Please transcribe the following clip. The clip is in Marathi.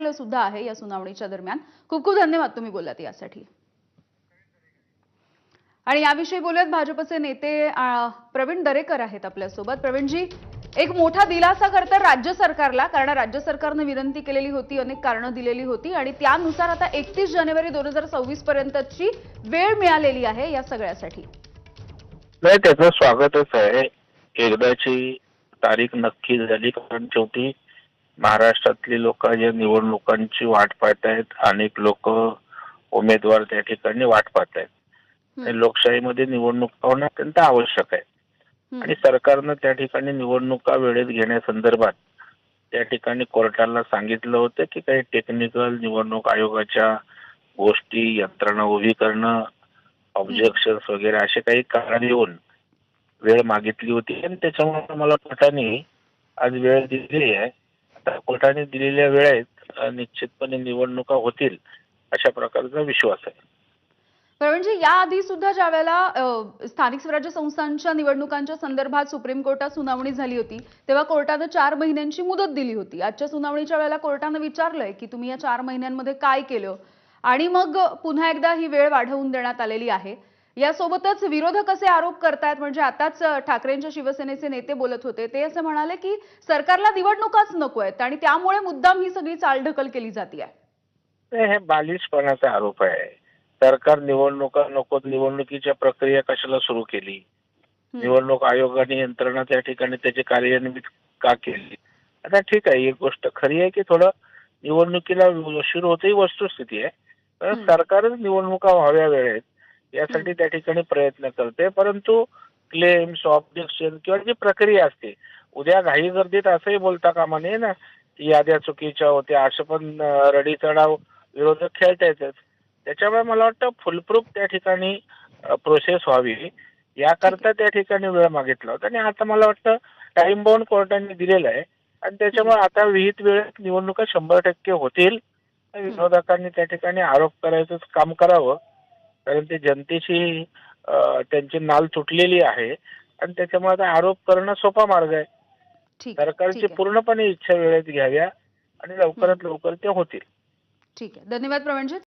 सुद्धा आहे या सुनावणीच्या दरम्यान. खूप खूप धन्यवाद तुम्ही बोललात यासाठी. आणि याविषयी बोलूयात भाजपचे नेते प्रवीण दरेकर आहेत आपल्यासोबत. प्रवीणजी एक मोठा दिलासा करतात राज्य सरकारला कारण राज्य सरकारनं विनंती केलेली होती अनेक कारणं दिलेली होती आणि त्यानुसार आता एकतीस जानेवारी दोन हजार सव्वीस पर्यंतची वेळ मिळालेली आहे या सगळ्यासाठी. नाही त्याचं स्वागतच आहे. एकदाची तारीख नक्की झाली कारण शेवटी महाराष्ट्रातली लोक ज्या निवडणुकांची वाट पाहत आहेत अनेक लोक उमेदवार त्या ठिकाणी वाट पाहत आहेत. लोकशाहीमध्ये निवडणुका होणं अत्यंत आवश्यक आहे. आणि सरकारनं त्या ठिकाणी निवडणुका वेळेत घेण्यासंदर्भात त्या ठिकाणी कोर्टाला सांगितलं होतं की काही टेक्निकल निवडणूक आयोगाच्या गोष्टी यंत्रणा उभी करणं ऑब्जेक्शन्स वगैरे असे काही कारण येऊन वेळ मागितली होती. आणि त्याच्यामुळे मला कोर्टाने आज वेळ दिलेली आहे. कोर्टाने दिलेल्या वेळेत निश्चितपणे निवडणुका होतील अशा प्रकारचा विश्वास आहे. प्रवीणजी म्हणजे याआधी सुद्धा ज्या वेळेला स्थानिक स्वराज्य संस्थांच्या निवडणुकांच्या संदर्भात सुप्रीम कोर्टात सुनावणी झाली होती तेव्हा कोर्टानं चार महिन्यांची मुदत दिली होती. आजच्या सुनावणीच्या वेळेला कोर्टानं विचारलंय की तुम्ही या चार महिन्यांमध्ये काय केलं? आणि मग पुन्हा एकदा ही वेळ वाढवून देण्यात आलेली आहे. यासोबतच विरोधक असे आरोप करतायत. म्हणजे आताच ठाकरेंच्या शिवसेनेचे नेते बोलत होते. ते असे म्हणाले की सरकारला निवडणुकाच नको आहेत आणि त्यामुळे मुद्दाम ही सगळी चालढकल केली जाते हे बालिशपणाचा आरोप आहे. सरकार निवडणुका नको निवडणुकीच्या प्रक्रिया कशाला सुरू केली? निवडणूक आयोगाने यंत्रणा त्या ठिकाणी त्याची कार्यान्वित का केली? आता ठीक आहे एक गोष्ट खरी आहे की थोडं निवडणुकीला उशीर होते ही वस्तुस्थिती आहे. सरकारच निवडणुका व्हाव्या वेळेत. यासाठी त्या ठिकाणी प्रयत्न करते. परंतु क्लेम्स ऑब्जेक्शन किंवा जी प्रक्रिया असते उद्या घाई गर्दीत असंही बोलता कामा नये ना की याद्या चुकीच्या होत्या असं पण रडी चढाव विरोधक खेळता येतात त्याच्यामुळे मला वाटतं फुलप्रूफ त्या ठिकाणी प्रोसेस व्हावी. याकरता त्या ठिकाणी वेळ मागितला होता. आणि आता मला वाटतं टाइम बाउंड कोर्टाने दिलेला आहे. आणि त्याच्यामुळे आता विहित वेळेत निवडणुका शंभर टक्के होतील. विरोधकांनी त्या ठिकाणी आरोप करायचं काम करावं. कारण ते जनतेची अं, त्यांची नाल तुटलेली आहे. आणि त्याच्यामुळे आता आरोप करणं सोपा मार्ग आहे. सरकारची पूर्णपणे इच्छा वेळेत घ्याव्या आणि लवकरात लवकर ते होतील. ठीक आहे. धन्यवाद प्रवीणजी